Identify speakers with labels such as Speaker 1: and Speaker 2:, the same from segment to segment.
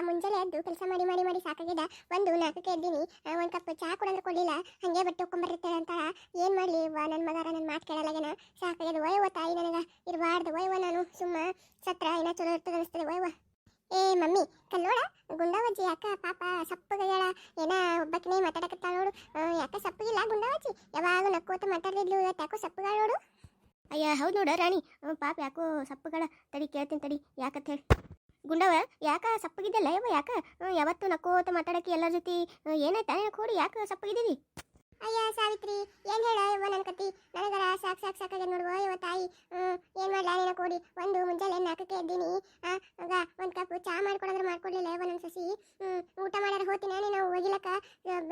Speaker 1: ಮುಂಜಾನೆ ಎದ್ದು ಕೆಲಸ ಮಾಡಿ ಮಾಡಿ ಮಾಡಿ ಸಾಕಾಗಿದೆ ಒಂದು ನಾಲ್ಕಕ್ಕೆ ಎದ್ದೀನಿ. ಒಂದು ಕಪ್ ಚಹಾ ಕೊಡಂದ್ರೆ ಕೊಡಲಿಲ್ಲ. ಹಂಗೆ ಬಟ್ಟೆ ಹೊಕ್ಕೊಂಬರ್ತಾರೆ ಅಂತ ಏನು ಮಾಡಲಿ ವಾ ನನ್ನ ಮಗಾರ ನನ್ನ ಮಾತು ಕೇಳಲಾಗೇನ ಸಾಕಾಗ್ಯದ? ಒಯ್ವ ತಾಯಿ ನನಗೆ. ಇರಬಾರ್ದು. ವಯವ ನಾನು. ಸುಮ್ಮ ಸತ್ರ ಏನೋ ಚಲೋ ಇರ್ತದೆ ಅನಿಸ್ತದೆ. ವಯವ ಏ, ಮಮ್ಮಿ ಕಲ್ಲೋಡ ಗುಂಡಾವಜ್ಜಿ, ಯಾಕ ಪಾಪ ಸಪ್ಪಗಗಳ ಏನ ಒಬ್ಬಕ್ಕನೇ ಮಾತಾಡಕತ್ತಾಳ ನೋಡು. ಯಾಕ ಯಾಕ ಸಪ್ಪಗಿಲ್ಲ ಗುಂಡಾವಜ್ಜಿ? ಯಾವಾಗ ನಕ್ಕೋತ ಮಾತಾಡಿದ್ಲು ಇವತ್ತು ಯಾಕೋ ಸಪ್ಪಗಳ ನೋಡು.
Speaker 2: ಅಯ್ಯ, ಹೌದು ನೋಡ ರಾಣಿ. ಪಾಪ ಯಾಕೋ ಸಪ್ಪಗಳ. ತಡಿ ಕೇಳ್ತೀನಿ ತಡಿ. ಯಾಕಂತ ಹೇಳಿ. ಗುಂಡವ ಯಾಕ ಸಪ್ಪಗಿದ್ದಲ್ಲ ಯಾಕ? ಯಾವತ್ತು ನಕ್ಕೋತ ಮಾತಾಡಕ್ಕೆ ಎಲ್ಲರ ಜೊತೆ ಏನಾಯ್ತಾ? ಕೋಡಿ ಯಾಕೆ ಸಪ್ಪಗಿದ್ದೀವಿ
Speaker 1: ಅಯ್ಯ, ಸಾವಿತ್ರಿ, ಏನ್ ಹೇಳ? ಯವ್ವ ನನ್ನ ಕತಿ ನನಗರ ಸಾಕ್ ಸಾಕ್ ಸಾಕಾಗ್ಯದ ನೋಡುವ ಇವ ತಾಯಿ. ಏನ್ ಮಾಡ್ಲಾ ನಿನ ಕೊಡಿ? ಒಂದು ಮುಂಜಾನೆ ನಾಕಕ್ಕೆ ಎದ್ದೀನಿ. ಆಗ ಒಂದ್ ಕಪ್ ಚಾ ಮಾಡ್ಕೊಡಂದ್ರೆ ಮಾಡ್ಕೊಡ್ಲಿಲ್ಲ ಯವ್ವ ನನ್ನ ಸಸಿ. ಹ್ಮ್, ಊಟ ಮಾಡಾರ ಹೋಗ್ತೀನಿ. ನೀನು ಹೋಗಿಲಕ್ಕ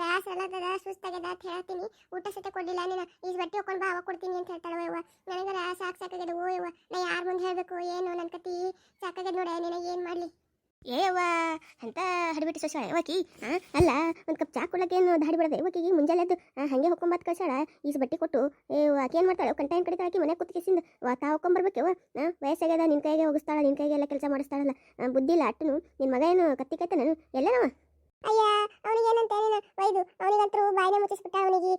Speaker 1: ಬ್ಯಾಸ್ ಎಲ್ಲದ ಸುಸ್ತಾಗ್ಯದ ಅಂತ ಹೇಳ್ತೀನಿ ಊಟ ಸತೆ ಕೊಡ್ಲಿಲ್ಲ ನೀನು. ಈ ಬಟ್ಟೆ ಹಾಕೊಂಡ್ ಬಾ, ಅವಾಗ ಕೊಡ್ತೀನಿ ಅಂತ ಹೇಳ್ತಾಳ ಯವ್ವ ನನಗರ ಸಾಕ್ ಸಾಕಾಗ್ಯದ. ಓ ಯವ್ವ ನಾ ಯಾರ ಮುಂದೆ ಹೇಳ್ಬೇಕು? ಏನು ನನ್ನ ಕತ್ತಿ? ಸಾಕಾಗ್ಯದ ನೋಡ, ನೀನ ಏನ್ ಮಾಡ್ಲಿ?
Speaker 2: ಏ ಅಂತ ಹಡಿಬಿಟ್ಟು ಸೊಸಾಳ ಯಾವಾಕಿ ಅಲ್ಲ, ಒಂದು ಕಪ್ ಚಾ ಕೊಡ್ಲಕ್ಕೆ ಏನು ದಾಡಿ ಬಿಡದೆ? ಯಾವಾಕಿಗೆ ಮುಂಜಾನೆ ಅದು ಹಂಗೆ ಹೊಕ್ಕೊಂಬತ್ತು ಕಳ್ಸಾಳ ಈಸ್ ಬಟ್ಟೆ ಕೊಟ್ಟು, ಏ, ಆಕೆ ಏನು ಮಾಡ್ತಾಳೆ? ಕಂಟೈನ್ ಕಡಿತಾಳೆ ಆಕಿ ಮನೆ ಕೂತ್ಕಿಸಿಂದ ತಾ ಹೊಕ್ಕೊಂಬರ್ಬೇಕವ ವಯಸ್ಸಾಗ್ಯದ ನಿನ್ನ ಕೈಗೆ ಹೋಗಿಸ್ತಾಳ ನಿನ್ನ ಕೈಗೆ ಎಲ್ಲ ಕೆಲಸ ಮಾಡಿಸ್ತಾಳಲ್ಲ ಬುದ್ಧಿ ಇಲ್ಲ, ಅಟ್ಟನು ನಿನ್ನ ಮಗ ಏನು ಕತ್ತಿ ಕೈತೆ ನಾನು, ಎಲ್ಲನವ?
Speaker 1: ಅಯ್ಯ ಅವನಿಗೆ ಏನಂತ ಹೇಳಿನ ವೈದು ಅವನಿಗಂತರೂ ಬಾಯಿನ ಮುಚ್ಚಿಸ್ಬಿಟ್ಟ, ಅವನಿಗೆ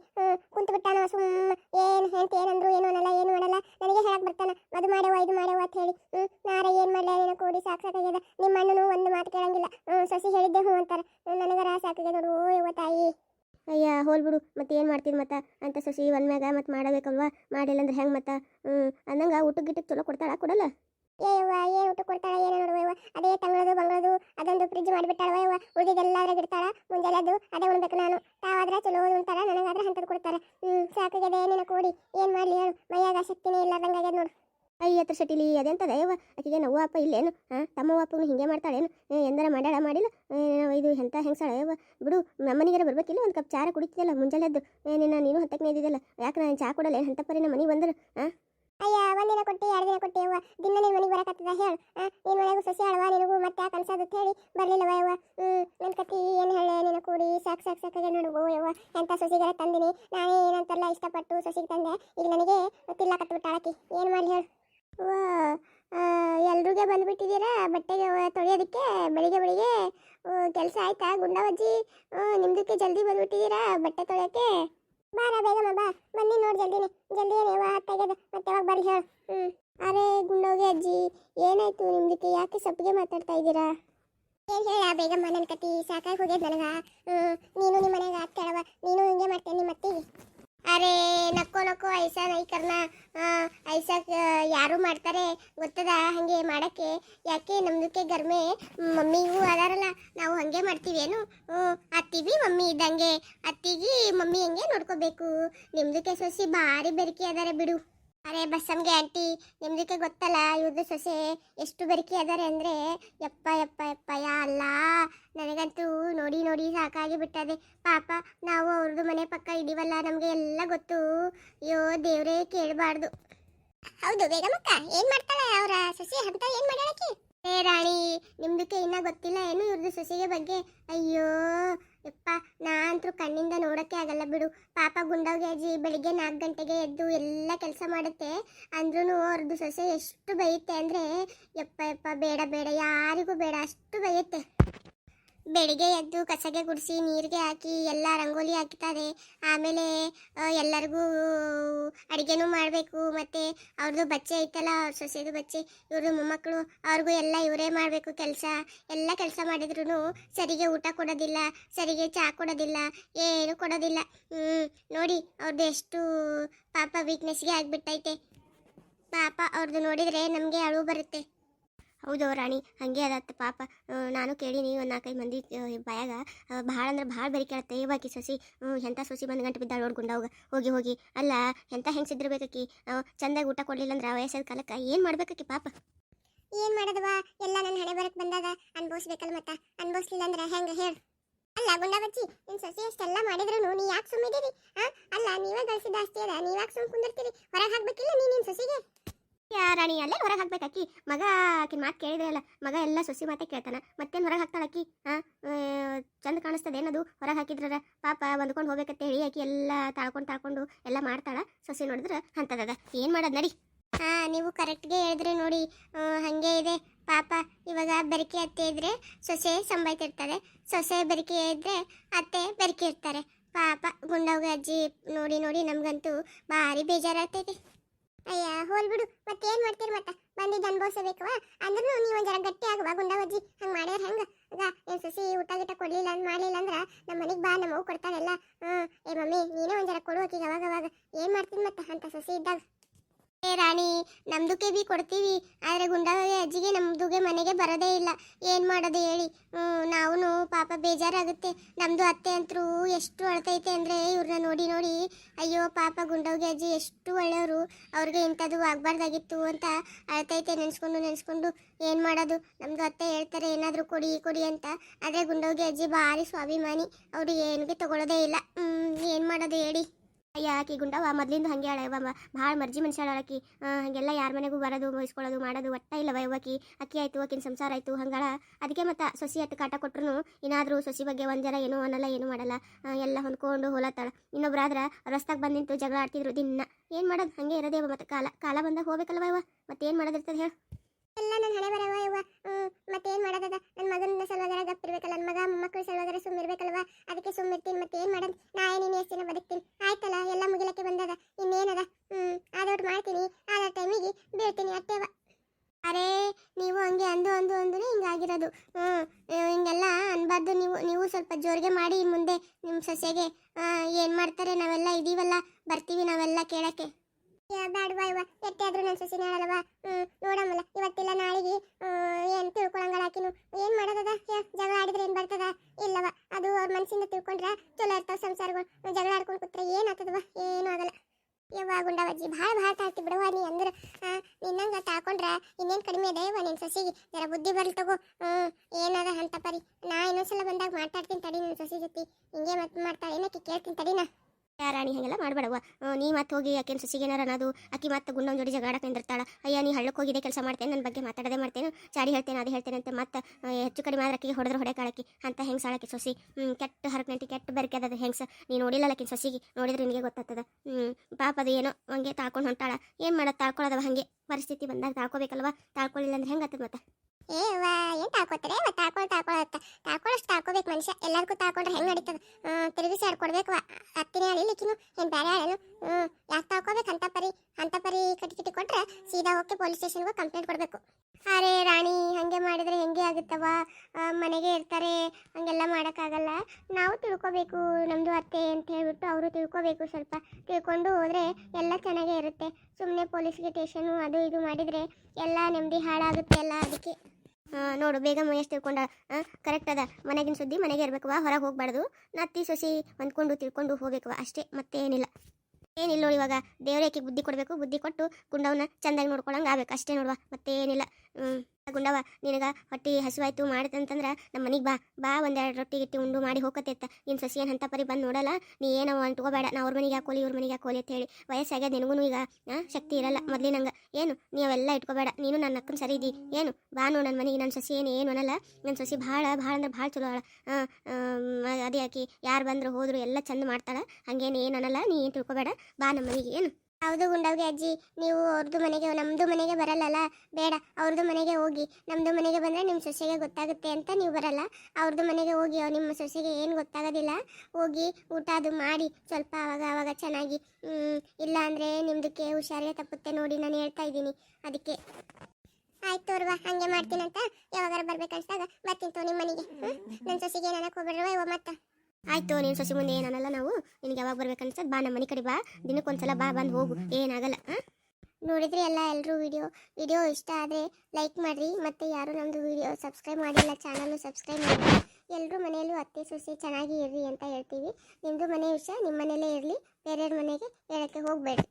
Speaker 1: ಕುಂತು ಬಿಟ್ಟಾನ ಸುಮ್ಮ, ಏನು ಹೇಳ್ತಿ ಏನಂದ್ರು, ಏನು ಅನ್ನಲ್ಲ, ಏನು ಮಾಡಲ್ಲ, ನನಗೆ ಹೇಳಕ್ ಬರ್ತಾನ ಅದು ಮಾಡ್ಯವ ಇದು ಮಾಡ್ಯವ ಅಂತ ಹೇಳಿ ನಾರ ಏನು ಮಾಡ್ಲ? ನಿನ್ನ ಕೂಡಿ ಸಾಕ್ ಸಾಕಾಗ್ಯದ ನಿಮ್ಮ ಅಣ್ಣನು ಒಂದು ಮಾತು ಕೇಳಂಗಿಲ್ಲ. ಸಸಿ ಹೇಳಿದ್ದೆ ಹ್ಞೂ ಅಂತಾರ. ನನಗರ ಸಾಕಾಗ್ಯದ ನೋಡು, ಓ ಯವ್ವ ತಾಯಿ
Speaker 2: ಅಯ್ಯ, ಹೋಲ್ ಬಿಡು, ಮತ್ತೆ ಏನು ಮಾಡ್ತೀನಿ ಮತ್ತೆ? ಅಂತ ಸಸಿ ಒಂದ್ ಮ್ಯಾಗ ಮತ್ತೆ ಮಾಡಬೇಕಲ್ವಾ? ಮಾಡಿಲ್ಲ ಅಂದ್ರೆ ಹೆಂಗ್ ಮತ್ತೆ? ಹ್ಞೂ ಅಂದಂಗೆ ಊಟಕ್ಕೆ ಗಿಟ್ಟಕ್ಕೆ ಚಲೋ ಕೊಡ್ತಾಳ, ಕೊಡಲ್ಲ?
Speaker 1: ಏ ಯವ್ವ, ಏನು ಊಟ ಕೊಡ್ತಾಳ, ಏನೋ ನೋಡುವ ಅದೇ ತಂಗಳದು, ಬಂಗಳದು, ಅದೊಂದು ಫ್ರಿಜ್ ಮಾಡಿಬಿಟ್ಟಾಳ ಯವ್ವ. ಉಳಿದೆಲ್ಲ ಅದ್ರಾಗ ಇಡ್ತಾಳ, ಮುಂಜಾನೆ ಅದು ಉಣ್ಬೇಕು ನಾನು. ತಾವಾದ್ರೆ ಚಲೋ ಉಂತಾರ ನನಗಾದ್ರೆ ಅಂತದ್ ಕೊಡ್ತಾರ. ಹ್ಮ್, ಸಾಕಾಗ್ಯದ ಏನಿನ ಕೂಡಿ. ಏನ್ ಮಾಡ್ಲಿ ಹೇಳು. ಮೈಯಾಗ ಶಕ್ತಿನೇ ಇಲ್ಲದಂಗಾಗ್ಯದ ನೋಡು.
Speaker 2: ಅಯ್ಯ ಹತ್ರ ಶಟಿಲಿ ಅದೆಂತದ ಯವ್ವ, ಆಕೆಗೆ ನವ್ವ ಅಪ್ಪ ಇಲ್ಲೇನು? ಹಾಂ ಅಪ್ಪನು ಹಿಂಗೆ ಮಾಡ್ತಾಳೇನು? ಎಂದರ ಮಾಡ್ಯಾಳ ಮಾಡಿಲ್ಲ? ಇದು ಎಂತ ಹೆಂಗ್ಸಾಳ ಯವ್ವ? ಬಿಡು, ನಮ್ಮನಿಗಾರ ಬರ್ಬೇಕಿಲ್ಲ, ಒಂದು ಕಪ್ ಚಾರ ಕುಡಿತಿದ್ದಲ್ಲ, ಮುಂಜಾನೆದ್ದು. ನಿನ್ನ ನೀನು ಹತ್ತಕ್ಕೆ ಇದ್ದಿದ್ದಲ್ಲ, ಯಾಕೆ ನಾನು ಚಾ ಕೊಡಲ್ಲ? ಏನು ಬಂದರು ನಮ್ಮ ಮನೆಗೆ ಹಾಂ
Speaker 1: ಅಯ್ಯ ಒಂದಿನ ಕೊಟ್ಟಿ, ಎರಡು ದಿನ ಕೊಟ್ಟಿ ಅವ್ವ ದಿನ ನಿನ್ನ ಮನೆಗೆ ಬರಕತ್ತದ ಹೇಳು. ನಿನ್ ಮನೆಗೂ ಸಸಿ ಹಳವ ನಿನಗೂ ಮತ್ತೆ ಯಾಕೆ ಅನ್ಸೋದು ಅಂತ ಹೇಳಿ ಬರ್ಲಿಲ್ಲವ ಯವ್ವ. ಹ್ಮ್, ನನ್ ಕತಿ ಏನ್ ಹೇಳಿ ನಿನ್ನ ಕೂಡಿ, ಸಾಕ್ ಸಾಕ್ ಸಾಕಾಗೆ ನೋಡುವ ಯವ್ವ. ಎಂತ ಸಸಿಗಾರ ತಂದಿನಿ? ನಾನೇ ಏನಂತೆಲ್ಲ ಇಷ್ಟಪಟ್ಟು ಸಸಿಗೆ ತಂದೆ. ಈಗ ನನಗೆ ತಿಲ್ಲಕತ್ಬಿಟ್ಟಾಳಕಿ ಏನ್ ಮಾಡ್ಲಿ ಹೇಳು? ಎಲ್ರಿಗೆ ಬಂದ್ಬಿಟ್ಟಿದ್ದೀರಾ? ಬಟ್ಟೆಗೆ ತೊಳೆಯೋದಕ್ಕೆ, ಬೆಳಿಗ್ಗೆ ಬೆಳಿಗ್ಗೆ ಕೆಲಸ ಆಯ್ತಾ? ಗುಂಡವಜ್ಜಿ ನಿಮ್ದಕ್ಕೆ ಜಲ್ದಿ ಬಂದ್ಬಿಟ್ಟಿದ್ದೀರಾ ಬಟ್ಟೆ ತೊಳೆಯೋಕ್ಕೆ? ಬಾರ ಬೇಗಮ್ಮ ಬಾ. ಬನ್ನಿ ನೋಡಿ ಜಲ್ದಿನೇ. ಜಲ್ದಿ ಏನೇವ ತೆಗೆದ. ಮತ್ತೆ ಯಾವಾಗ ಬರ್ಲಿ ಹೇಳು. ಹ್ಞೂ ಅರೆ, ಗುಂಡೋಗಿ ಅಜ್ಜಿ, ಏನಾಯ್ತು ನಿಮ್ದಕ್ಕೆ? ಯಾಕೆ ಸಪ್ಪಿಗೆ ಮಾತಾಡ್ತಾ ಇದ್ದೀರಾ? ಏನು ಹೇಳ ಬೇಗಮ್ಮ ನನ್ನ ಕತಿ? ಸಾಕಾಗಿ ಹೋಗ್ಯದ ನೀನು ನಿಮ್ಮ ಮನೆಗೆ ಆತ್ ನೀನು ಹಿಂಗೆ ಮಾಡ್ತೇನೆ ನಿಮ್ಮ ಅರೆ, ನಕ್ಕೋ ನಕ್ಕೋ, ಐಸಾ ನೈಕರ್ನ ಐಸಾ ಯಾರು ಮಾಡ್ತಾರೆ ಗೊತ್ತದ? ಹಂಗೆ ಮಾಡಕ್ಕೆ. ಯಾಕೆ? ನಮ್ದಕ್ಕೆ ಗರ್ಮೆ. ಮಮ್ಮಿಗೂ ಅದಾರಲ್ಲ, ನಾವು ಹಂಗೆ ಮಾಡ್ತೀವಿ ಏನು ಅತ್ತಿ ಅತ್ತಿಗೆ ಮಮ್ಮಿ ಇದ್ದಂಗೆ. ಅತ್ತಿಗೆ ಮಮ್ಮಿ ಹಂಗೆ ನೋಡ್ಕೋಬೇಕು. ನಿಮ್ದಕ್ಕೆ ಸೊಸಿ ಭಾರಿ ಬೆರಿಕೆ ಅದಾರೆ ಬಿಡು. ಅರೆ ಬಸ್ಸಮ್ಗೆ ಆಂಟಿ, ನಿಮ್ದಕ್ಕೆ ಗೊತ್ತಲ್ಲ ಇವ್ರದ್ದು ಸೊಸೆ ಎಷ್ಟು ಬರಿಕೆ ಅದಾರೆ ಅಂದ್ರೆ, ಯಪ್ಪ ಯಪ್ಪ ಯಪ್ಪ ಅಲ್ಲ. ನನಗಂತೂ ನೋಡಿ ನೋಡಿ ಸಾಕಾಗಿ ಬಿಟ್ಟದೆ. ಪಾಪ, ನಾವು ಅವ್ರದ್ದು ಮನೆ ಪಕ್ಕ ಇಡೀವಲ್ಲ ನಮಗೆ ಎಲ್ಲ ಗೊತ್ತು. ಅಯ್ಯೋ, ದೇವರೇ ಕೇಳಬಾರ್ದು. ಹೌದು ಬೇಗಮ್ಮಕ್ಕ ಏನ್ ಮಾಡ್ತಾಳೆ ಅವರ ಸೊಸೆ? ಅಂತ ಏನ್ ಮಾಡ್ಯಾಳಕಿ? ಏ ರಾಣಿ, ನಿಮ್ದಕ್ಕೆ ಇನ್ನ ಗೊತ್ತಿಲ್ಲ ಏನು ಇವ್ರದ್ದು ಸೊಸೆಗೆ ಬಗ್ಗೆ? ಅಯ್ಯೋ, ಯಪ್ಪ ನಾ ಅಂತೂ ಕಣ್ಣಿಂದ ನೋಡೋಕ್ಕೆ ಆಗಲ್ಲ ಬಿಡು. ಪಾಪ ಗುಂಡವ್ಗೆ ಅಜ್ಜಿ ಬೆಳಿಗ್ಗೆ ನಾಲ್ಕು ಗಂಟೆಗೆ ಎದ್ದು ಎಲ್ಲ ಕೆಲಸ ಮಾಡುತ್ತೆ. ಅಂದ್ರೂ ಅವ್ರದ್ದು ಸೊಸೆ ಎಷ್ಟು ಬೈಯುತ್ತೆ ಅಂದರೆ, ಯಪ್ಪ ಯಪ್ಪ, ಬೇಡ ಬೇಡ, ಯಾರಿಗೂ ಬೇಡ, ಅಷ್ಟು ಬೈಯುತ್ತೆ. ಬೆಳಿಗ್ಗೆ ಎದ್ದು ಕಸಗೆ ಗುಡಿಸಿ ನೀರಿಗೆ ಹಾಕಿ ಎಲ್ಲ ರಂಗೋಲಿ ಹಾಕ್ತಾರೆ. ಆಮೇಲೆ ಎಲ್ಲರಿಗೂ ಅಡುಗೆನೂ ಮಾಡಬೇಕು. ಮತ್ತು ಅವ್ರದ್ದು ಬಚ್ಚೆ ಐತಲ್ಲ, ಅವ್ರ ಸೊಸೆದು ಬಚ್ಚೆ ಇವ್ರದ್ದು ಮೊಮ್ಮಕ್ಕಳು, ಅವ್ರಿಗೂ ಎಲ್ಲ ಇವರೇ ಮಾಡಬೇಕು ಕೆಲಸ. ಎಲ್ಲ ಕೆಲಸ ಮಾಡಿದ್ರು ಸರಿಗೆ ಊಟ ಕೊಡೋದಿಲ್ಲ, ಸರಿಗೆ ಚಹಾ ಕೊಡೋದಿಲ್ಲ, ಏನು ಕೊಡೋದಿಲ್ಲ. ಹ್ಞೂ ನೋಡಿ ಅವ್ರದ್ದು ಎಷ್ಟು ಪಾಪ ವೀಕ್ನೆಸ್ಗೆ ಆಗಿಬಿಟ್ಟೈತೆ. ಪಾಪ ಅವ್ರದ್ದು ನೋಡಿದರೆ ನಮಗೆ ಅಳು ಬರುತ್ತೆ.
Speaker 2: ಹೌದು ರಾಣಿ, ಹಂಗೆ ಅದತ್ತ ಪಾಪ. ನಾನು ಕೇಳೀನಿ ಒಂದು ನಾಲ್ಕೈದು ಮಂದಿ ಬಾಯಾಗ ಭಾಳ ಅಂದ್ರೆ ಭಾಳ ಬೆರಿಕೆ ಆಡತ್ತೆ ಇವಾಕಿ ಸಸಿ ಹ್ಞೂ ಎಂಥ ಸೊಸಿ ಬಂದು ಗಂಟೆ ಬಿದ್ದಾಳ ನೋಡ್ಕೊಂಡು ಅವಾಗ ಹೋಗಿ ಹೋಗಿ. ಅಲ್ಲ ಎಂಥ ಹೆಂಗೆ ಸಿದ್ದಿರ್ಬೇಕಿ ಚಂದಾಗಿ ಊಟ ಕೊಡಲಿಲ್ಲ ಅಂದ್ರೆ ವಯಸ್ಸಾದ ಕಾಲಕ್ಕೆ ಏನು ಮಾಡ್ಬೇಕಿ ಪಾಪ?
Speaker 1: ಏನು ಮಾಡೋದವ ಎಲ್ಲ ನನ್ನ ಹಣೆ ಬರಕ್ಕೆ ಬಂದಾಗ ಅನ್ಭವಿಸ್ಬೇಕಲ್ಲ ಮತ್ತೆ? ಅನ್ಭವಿಸ್ಲಿಲ್ಲ ಅಂದ್ರೆ ಹೆಂಗ ಹೇಳು? ಅಲ್ಲ ಗುಂಡ ಬಚ್ಚಿ ನಿನ್ ಸೊಸಿ ಅಷ್ಟೆಲ್ಲ ಮಾಡಿದ್ರು ನೀ ಯಾಕೆ ಸುಮ್ಮಿದ್ದೀರಿ? ಅಲ್ಲ, ನೀವೇ ಗಳಿಸಿದ ಅಷ್ಟೇ ಅದ. ನೀವ್ ಯಾಕೆ ಸುಮ್ ಕುಂದಿರ್ತೀರಿ? ಹೊರಗೆ ಹಾಕ್ಬೇಕಿಲ್ಲ ನೀ ನಿನ್ ಸೊಸೆಗೆ?
Speaker 2: ಯಾ ರಾಣಿ ಅಲ್ಲೇ ಹೊರಗೆ ಹಾಕ್ಬೇಕು ಅಕ್ಕಿ. ಮಗ ಆಕಿನ ಮಾತು ಕೇಳಿದ್ರೆ ಅಲ್ಲ, ಮಗ ಎಲ್ಲ ಸೊಸಿ ಮಾತೆ ಕೇಳ್ತಾನೆ. ಮತ್ತೇನು ಹೊರಗೆ ಹಾಕ್ತಾಳಕ್ಕಿ ಹಾಂ ಚಂದ ಕಾಣಿಸ್ತದೆ ಏನದು? ಹೊರಗೆ ಹಾಕಿದ್ರ ಪಾಪ ಹೊಂದ್ಕೊಂಡು ಹೋಗ್ಬೇಕಂತ ಹೇಳಿ ಅಕ್ಕಿ ಎಲ್ಲ ತಾಳ್ಕೊಂಡು ತಾಳ್ಕೊಂಡು ಎಲ್ಲ ಮಾಡ್ತಾಳ. ಸೊಸಿ ನೋಡಿದ್ರೆ ಅಂತದದ ಏನು ಮಾಡೋದು ನಡಿ.
Speaker 1: ಹಾಂ, ನೀವು ಕರೆಕ್ಟ್ಗೆ ಹೇಳಿದ್ರೆ ನೋಡಿ. ಹಾಗೆ ಇದೆ. ಪಾಪ ಇವಾಗ ಬೆರಕೆ ಅತ್ತೆ ಇದ್ರೆ ಸೊಸೆ ಸಂಬಾಯ್ತಿರ್ತಾರೆ. ಸೊಸೆ ಬೆರಕೆ ಇದ್ರೆ ಅತ್ತೆ ಬೆರಕೆ ಇರ್ತಾರೆ. ಪಾಪ ಗುಂಡವ್ಗ ಅಜ್ಜಿ ನೋಡಿ ನೋಡಿ ನಮಗಂತೂ ಭಾರಿ ಬೇಜಾರಾಗ್ತೈತಿ. ಅಯ್ಯ, ಹೋಲ್ ಬಿಡು. ಮತ್ತೇನ್ ಮಾಡ್ತೀರಿ ಮತ್ತ? ಬಂದಿದ್ದು ಅನ್ಭವಿಸಬೇಕವ ಅಂದ್ರೂ ನೀವು ಒಂದ್ ಜರ ಗಟ್ಟಿ ಆಗುವ ಗುಂಡವಜ್ಜಿ. ಹಂಗ್ ಮಾಡ್ಯಾರ ಹೆಂಗ? ಈಗ ಏನ್ ಸಸಿ ಊಟ ಗಿಟ ಕೊಡ್ಲಿಲ್ಲ ಅಂದ್ ಮಾಡ್ಲಿಲ್ಲ ಅಂದ್ರ ನಮ್ಮ ಮನೆಗ್ ಬಾ ನಮ್ಮ ಅವು ಕೊಡ್ತಾರಲ್ಲ ಹ್ಮ್, ಏ ಮಮ್ಮಿ, ನೀನೇ ಒಂದ್ ಜರ ಕೊಡು ಅವಾಗ ಅವಾಗ. ಏನ್ ಮಾಡ್ತೀನಿ ಮತ್ತ ಅಂತ ಸಸಿ ಇದ್ದಾಗ. ಏ ರಾಣಿ ನಮ್ದುಕ್ಕೆ ಬಿ ಕೊಡ್ತೀವಿ. ಆದ್ರೆ ಗುಂಡಾಗೆ ಅಜ್ಜಿಗೆ ನಮ್ದುಗೆ ಮನೆಗೆ ಬರೋದೇ ಇಲ್ಲ. ಏನ್ ಮಾಡೋದು ಹೇಳಿ? ನಾವು ಪಾಪ ಬೇಜಾರಾಗುತ್ತೆ. ನಮ್ದು ಅತ್ತೆ ಅಂತರೂ ಎಷ್ಟು ಅಳ್ತೈತೆ ಅಂದ್ರೆ ಇವ್ರನ್ನ ನೋಡಿ ನೋಡಿ ಅಯ್ಯೋ ಪಾಪ ಗುಂಡವ್ಗೆ ಅಜ್ಜಿ ಎಷ್ಟು ಒಳ್ಳೆಯವರು. ಅವ್ರಿಗೆ ಇಂಥದ್ದು ಆಗಬಾರ್ದಾಗಿತ್ತು ಅಂತ ಅಳ್ತೈತೆ ನೆನ್ಸ್ಕೊಂಡು ನೆನ್ಸ್ಕೊಂಡು ಏನು ಮಾಡೋದು. ನಮ್ದು ಅತ್ತೆ ಹೇಳ್ತಾರೆ, ಏನಾದರೂ ಕೊಡಿ ಕೊಡಿ ಅಂತ. ಆದರೆ ಗುಂಡವ್ಗೆ ಅಜ್ಜಿ ಭಾರಿ ಸ್ವಾಭಿಮಾನಿ. ಅವರು ಏನಿಗೆ ತಗೊಳ್ಳೋದೇ ಇಲ್ಲ. ಏನು ಮಾಡೋದು ಹೇಳಿ.
Speaker 2: ಅಯ್ಯ, ಆಕಿ ಗುಂಡವ ಮೊದ್ಲಿಂದ ಹಂಗೆ ಅಳ ಭಾಳ ಮರ್ಜಿ ಮನುಷ್ಯ ಆಕಿ ಹಂಗೆಲ್ಲ ಯಾರ ಮನೆಗೂ ಬರೋದು ಮೈಸ್ಕೊಳ್ಳೋದು ಮಾಡೋದು ಒಟ್ಟ ಇಲ್ಲವ ಯವ್ವಕಿ. ಅಕ್ಕಿ ಆಯ್ತು ಆಕಿನ ಸಂಸಾರ ಆಯ್ತು, ಹಂಗಾಳ. ಅದಕ್ಕೆ ಮತ್ತೆ ಸೊಸಿ ಹತ್ತು ಕಾಟ ಕೊಟ್ರು ಏನಾದರೂ ಸೊಸಿ ಬಗ್ಗೆ ಒಂದರ ಏನೋ ಏನೂ ಅನ್ನಲ್ಲ, ಏನೂ ಮಾಡಲ್ಲ. ಎಲ್ಲ ಹೊಂದ್ಕೊಂಡು ಹೋಲತ್ತಾಳ. ಇನ್ನೊಬ್ಬರಾದ್ರೆ ರಸ್ತಾಗ ಬಂದು ನಿಂತು ಜಗಳ ಆಡ್ತಿದ್ರು ದಿನ. ಏನು ಮಾಡೋದು? ಹಂಗೆ ಇರೋದೇ ಮತ್ತೆ ಕಾಲ. ಕಾಲ ಬಂದಾಗ ಹೋಗ್ಬೇಕಲ್ವ ಇವ ಮತ್ತೇನು ಮಾಡೋದಿರ್ತದೆ ಹೇಳು.
Speaker 1: ಎಲ್ಲ ನನ್ನ ಹಣೆ ಬರವ ಇವ ಮತ್ತೇನ್ ಮಾಡೋದದ? ನನ್ನ ಮಗನ ಸಲುವಾಗರ ಗಪ್ಪಿರ್ಬೇಕಲ್ಲ ನನ್ನ ಮಗ, ಮೊಮ್ಮಕ್ಕಳ ಸಲುವಾಗರ ಸುಮ್ಮಿರ್ಬೇಕಲ್ವ ಅದಕ್ಕೆ ಸುಮ್ಮಿರ್ತೀನಿ ಮತ್ತೇನ್ ಮಾಡೋದು? ನಾ ನೀನು ಎಷ್ಟು ದಿನ ಬದುಕ್ತೀನಿ? ಆಯ್ತಲ್ಲ, ಎಲ್ಲ ಮುಗಿಲಕ್ಕೆ ಬಂದದ. ಇನ್ನೇನದ? ಹ್ಮ್ ಆದೊಟ್ಟು ಮಾಡ್ತೀನಿ. ಆದ ಟೈಮಿಗೆ ಬೀಳ್ತೀನಿ ಅತ್ತೇವ ಅರೇ, ನೀವು ಹಂಗೆ ಅಂದು ಅಂದು ಅಂದು ಹಿಂಗಾಗಿರೋದು. ಇವ್ ಹಿಂಗೆಲ್ಲ ಅನ್ಬಾರ್ದು. ನೀವು ನೀವು ಸ್ವಲ್ಪ ಜೋರಿಗೆ ಮಾಡಿ ಮುಂದೆ ನಿಮ್ಮ ಸೊಸೆಗೆ. ಏನು ಏನ್ ಮಾಡ್ತಾರೆ? ನಾವೆಲ್ಲ ಇದೀವಲ್ಲ, ಬರ್ತೀವಿ ನಾವೆಲ್ಲ ಕೇಳಕ್ಕೆ. ಬ್ಯಾಡ್ವಾ ಇವ ಎಟ್ಟೆ ಆದ್ರೂ ನನ್ನ ಸೊಸಿನ ಹೇಳಲ್ವಾ? ಹ್ಮ್, ನೋಡಮ್ಮಲ್ಲ, ಇವತ್ತಿಲ್ಲ, ನಾಳೆಗೆ ಏನ್ ತಿಳ್ಕೊಳಂಗಲ್ಲ ಆಕಿನು? ಏನ್ ಮಾಡೋದದ? ಜಗಳ ಆಡಿದ್ರೆ ಏನ್ ಬರ್ತದ? ಇಲ್ಲವ ಅದು ಅವ್ರ ಮನ್ಸಿಂದ ತಿಳ್ಕೊಂಡ್ರ ಚಲೋ ಇರ್ತಾವ ಸಂಸಾರಗಳು. ಜಗಳ ಆಡ್ಕೊಂಡು ಕೂತ್ರೆ ಏನ್ ಆಗ್ತದವ ಏನೂ ಆಗಲ್ಲ. ಯವ್ವ, ಗುಂಡವಜ್ಜಿ, ಭಾಳ ಭಾಳ ತಾಳ್ತಿ ಬಿಡವ ನೀ ಅಂದ್ರ. ನಿನ್ನಂಗ ತಾಕೊಂಡ್ರ ಇನ್ನೇನ್ ಕಡಿಮೆ ಅದ ಯವ್ವ, ನಿನ್ ಸೊಸಿಗೆ ಜರ ಬುದ್ಧಿ ಬರಲಿ ತಗೋ. ಹ್ಞೂ ಏನದ ಅಂತ ಪರಿ. ನಾ ಇನ್ನೊಂದ್ಸಲ ಬಂದಾಗ ಮಾತಾಡ್ತೀನಿ ತಡಿ ನಿನ್ ಸೊಸಿ ಜೊತೆ. ಹಿಂಗೆ ಮತ್ತೆ ಮಾಡ್ತಾಳೆ, ಏನಕ್ಕೆ ಕೇಳ್ತೀನಿ ತಡಿನಾ?
Speaker 2: ರಾಣಿ, ಹಂಗೆಲ್ಲ ಮಾಡಬೇಡವ ನೀ ಮತ್ತೆ ಹೋಗಿ ಯಾಕೆ ಸೊಸಿಗೆ ಅನ್ನೋದು, ಆಕಿ ಮತ್ತೆ ಗುಂಡೊಂದ್ ಜೋಡಿ ಜಗಾಡಕ್ಕೆ ನಿಂದಿರ್ತಾಳ. ಅಯ್ಯ, ನೀ ಹಳ್ಳಕ್ಕೆ ಹೋಗಿದೆ ಕೆಲಸ ಮಾಡ್ತೇನೆ ನನ್ನ ಬಗ್ಗೆ ಮಾತಾಡದೆ ಮಾಡ್ತೇನೆ. ಚಾಡಿ ಹೇಳ್ತೇನೆ, ಅದು ಹೇಳ್ತೇನೆ ಅಂತ ಮತ್ತೆ ಹೆಚ್ಚು ಕಡಿಮೆ ಆದ್ರೆ ಆಕಿಗೆ ಹೊಡೆದ್ರೆ ಹೊಡೆ ಕಾಳಕಿ ಅಂತ ಹೆಂಗೆ ಸಾಳಕಿ ಸೊಸಿ. ಕೆಟ್ಟ ಹರಕನಂಟಿ ಕೆಟ್ಟ ಬೆರಕೆ ಅದ ಹೆಂಗ್ಸ. ನೀ ನೋಡಿಲ್ಲ ಆಕಿನ ಸೊಸಿಗೆ? ನೋಡಿದ್ರೆ ನಿನಗೆ ಗೊತ್ತಾಗ್ತದ. ಪಾಪ ಅದು ಏನೋ ಹಂಗೆ ತಾಕೊಂಡು ಹೊಂಟಾಳ. ಏನು ಮಾಡೋದು ತಾಳ್ಕೊಳ್ಳೋದವ ಹಂಗೆ? ಪರಿಸ್ಥಿತಿ ಬಂದಾಗ ತಾಳ್ಕೊಬೇಕಲ್ವ? ತಾಳ್ಕೊಳ್ಳಿಲ್ಲ ಅಂದ್ರೆ ಹೆಂಗೆ ಮತ್ತೆ?
Speaker 1: ಏ, ವಾ, ಏನ್ ತಾಕೋತಾರೆ? ಅವ ತಾಕೊಳ್, ತಾಕೊಳತ್ತ. ತಾಕೊಳಷ್ಟು ತಾಕೋಬೇಕು ಮನುಷ್ಯ. ಎಲ್ಲರಿಗೂ ತಾಕೊಂಡ್ರೆ ಹೆಂಗ್ ನಡೀತದ? ತಿರುಗಿಸಿ ಆಡ್ ಕೊಡ್ಬೇಕು ಹತ್ತಿನೇ ಅಳಿಲಿಕ್ಕಿನು ಏನ್ ಬೇರೆ ಹೇಳೇನು ಹ್ಮ್, ಯಾಕೆ ತಾಕೋಬೇಕು? ಅಂತ ಪರಿ ಅಂತ ಪರಿ ಕಟಿ ಕಿಟಿ ಕೊಟ್ರೆ ಸೀದಾ ಹೋಗಿ ಪೊಲೀಸ್ ಸ್ಟೇಷನ್ಗೆ ಕಂಪ್ಲೇಂಟ್ ಕೊಡಬೇಕು. ಅರೆ ರಾಣಿ, ಹಂಗೆ ಮಾಡಿದ್ರೆ ಹೆಂಗೆ ಆಗುತ್ತವ ಮನೆಗೆ ಇರ್ತಾರೆ, ಹಂಗೆಲ್ಲ ಮಾಡೋಕ್ಕಾಗಲ್ಲ. ನಾವು ತಿಳ್ಕೊಬೇಕು ನಮ್ಮದು ಅತ್ತೆ ಅಂತ ಹೇಳ್ಬಿಟ್ಟು ಅವರು ತಿಳ್ಕೊಬೇಕು ಸ್ವಲ್ಪ. ತಿಳ್ಕೊಂಡು ಹೋದ್ರೆ ಎಲ್ಲ ಚೆನ್ನಾಗೇ ಇರುತ್ತೆ. ಸುಮ್ಮನೆ ಪೊಲೀಸ್ಗೆ ಸ್ಟೇಷನು ಅದು ಇದು ಮಾಡಿದರೆ ಎಲ್ಲ ನೆಮ್ಮದಿ ಹಾಳಾಗುತ್ತೆ ಎಲ್ಲ ಅದಕ್ಕೆ.
Speaker 2: ನೋಡು, ಬೇಗ ಎಷ್ಟು ತಿಳ್ಕೊಂಡ ಕರೆಕ್ಟ್ ಅದ ಮನೆಗಿನ ಸುದ್ದಿ ಮನೆಗೆ ಇರಬೇಕು ಹೊರಗೆ ಹೋಗ್ಬಾರ್ದು. ನತ್ತಿ, ಸೊಸಿ ಹೊಂದ್ಕೊಂಡು ತಿಳ್ಕೊಂಡು ಹೋಗ್ಬೇಕವ ಅಷ್ಟೇ ಮತ್ತೆ ಏನಿಲ್ಲ ಏನಿಲ್ಲ ನೋಡಿ ಇವಾಗ, ದೇವ್ರ ಆಕಿಗೆ ಬುದ್ಧಿ ಕೊಡಬೇಕು, ಬುದ್ಧಿ ಕೊಟ್ಟು ಗುಂಡವನ್ನ ಚಂದಾಗಿ ನೋಡ್ಕೊಳಂಗೆ ಆಗ್ಬೇಕು, ಅಷ್ಟೇ ನೋಡುವ ಮತ್ತೇನಿಲ್ಲ. ಗುಂಡವ ನಿನಗ ಹೊಟ್ಟಿ ಹಸಿವಾಯ್ತು ಮಾಡಿದಂತಂದ್ರೆ ನಮ್ಮ ಮನೆಗೆ ಬಾ. ಬಾ ಒಂದೆರಡು ರೊಟ್ಟಿ ಗಿಟ್ಟಿ ಉಂಡು ಮಾಡಿ ಹೋಗತ್ತೆತ್ತ. ನಿನ್ನ ಸಸಿ ಏನು ಅಂತ ಪರಿ ಬಂದು ನೋಡಲ್ಲ, ನೀ ಏನೋ ಅಂಟ್ಕೋಬೇಡ ನಾ ಅವ್ರ ಮನೆಗೆ ಹಾಕೋಲಿ, ಇವ್ರ ಮನೆಗೆ ಹಾಕೋಲಿ ಅಂತ ಹೇಳಿ ವಯಸ್ಸಾಗ್ಯದ ನಿನಗೂ ಈಗ ಶಕ್ತಿ ಇರಲ್ಲ ಮೊದ್ಲಿನಂಗೆ ಏನು ನೀವೆಲ್ಲ ಇಟ್ಕೋಬೇಡ. ನೀನು ನನ್ನ ಅಕ್ಕನ ಸರಿ ಇದ್ದಿ ಏನು ಬಾನು ನನ್ನ ಮನೆಗೆ. ನನ್ನ ಸಸಿ ಏನು ಏನು ಅನ್ನಲ್ಲ. ನನ್ನ ಸಸಿ ಭಾಳ ಭಾಳ ಅಂದ್ರೆ ಭಾಳ ಚಲೋ ಅಳ ಅದೇ ಆಕಿ. ಯಾರು ಬಂದ್ರು, ಹೋದ್ರು ಎಲ್ಲ ಚಂದ ಮಾಡ್ತಾಳ. ಹಂಗೇನು ಏನು ಅನ್ನಲ್ಲ, ನೀ ಏನು ತಿಳ್ಕೊಬೇಡ. ಬಾ ನಮ್ಮ ಮನೆಗೆ. ಏನು?
Speaker 1: ಹೌದು ಗುಂಡವ್ಗೆ ಅಜ್ಜಿ, ನೀವು ಅವ್ರದ್ದು ಮನೆಗೆ ನಮ್ಮದು ಮನೆಗೆ ಬರಲ್ಲಲ್ಲ? ಬೇಡ ಅವ್ರದ್ದು ಮನೆಗೆ ಹೋಗಿ. ನಮ್ಮದು ಮನೆಗೆ ಬಂದರೆ ನಿಮ್ಮ ಸೊಸೆಗೆ ಗೊತ್ತಾಗುತ್ತೆ ಅಂತ ನೀವು ಬರಲ್ಲ. ಅವ್ರದ್ದು ಮನೆಗೆ ಹೋಗಿ ಅವ್ರು ನಿಮ್ಮ ಸೊಸೆಗೆ ಏನು ಗೊತ್ತಾಗೋದಿಲ್ಲ. ಹೋಗಿ ಊಟ ಅದು ಮಾಡಿ, ಸ್ವಲ್ಪ ಆವಾಗ ಆವಾಗ ಚೆನ್ನಾಗಿ ಇಲ್ಲ ಅಂದರೆ ನಿಮ್ಮದಕ್ಕೆ ಹುಷಾರಿಗೆ ತಪ್ಪುತ್ತೆ ನೋಡಿ ನಾನು ಹೇಳ್ತಾ ಇದ್ದೀನಿ. ಅದಕ್ಕೆ ಆಯ್ತು ತೋರ್ವಾ, ಹಂಗೆ ಮಾಡ್ತೀನಂತ. ಯಾವಾಗಾರು ಬರ್ಬೇಕನ್ಸ್ದಾಗ ಬರ್ತೀನಿ ತೋ ನಿಮ್ಮ ಮನೆಗೆ ನನ್ನ ಸೊಸೆಗೆ ಹೋಗ್ಬಿಡ್ರವ, ಇವ ಮತ್ತೆ?
Speaker 2: ಆಯ್ತು, ನೀನು ಸೊಸಿ ಮುಂದೆ ಏನಲ್ಲ ನಾವು? ನಿನಗೆ ಯಾವಾಗ ಬರ್ಬೇಕನ್ಸದ್ ಬಾ ನಮ್ಮ ಮನೆ ಕಡೆ ಬಾ. ದಿನಕ್ಕೊಂದ್ಸಲ ಬಾ, ಬಂದು ಹೋಗು. ಏನಾಗಲ್ಲ
Speaker 1: ನೋಡಿದ್ರಿ ಎಲ್ಲ ಎಲ್ಲರೂ ವಿಡಿಯೋ? ವಿಡಿಯೋ ಇಷ್ಟ ಆದರೆ ಲೈಕ್ ಮಾಡಿರಿ. ಮತ್ತು ಯಾರು ನಮ್ಮದು ವಿಡಿಯೋ ಸಬ್ಸ್ಕ್ರೈಬ್ ಮಾಡಿಲ್ಲ ಚಾನಲ್ ಸಬ್ಸ್ಕ್ರೈಬ್ ಮಾಡಿ ಎಲ್ಲರೂ ಮನೆಯಲ್ಲೂ ಅತ್ತೆ, ಸೊಸೆ ಚೆನ್ನಾಗಿ ಇರ್ರಿ ಅಂತ ಹೇಳ್ತೀವಿ. ನಿಮ್ಮದು ಮನೆ ವಿಷಯ ನಿಮ್ಮ ಮನೆಯಲ್ಲೇ ಇರಲಿ. ಬೇರೆಯವ್ರ ಮನೆಗೆ ಹೇಳೋಕ್ಕೆ ಹೋಗಬೇಡಿ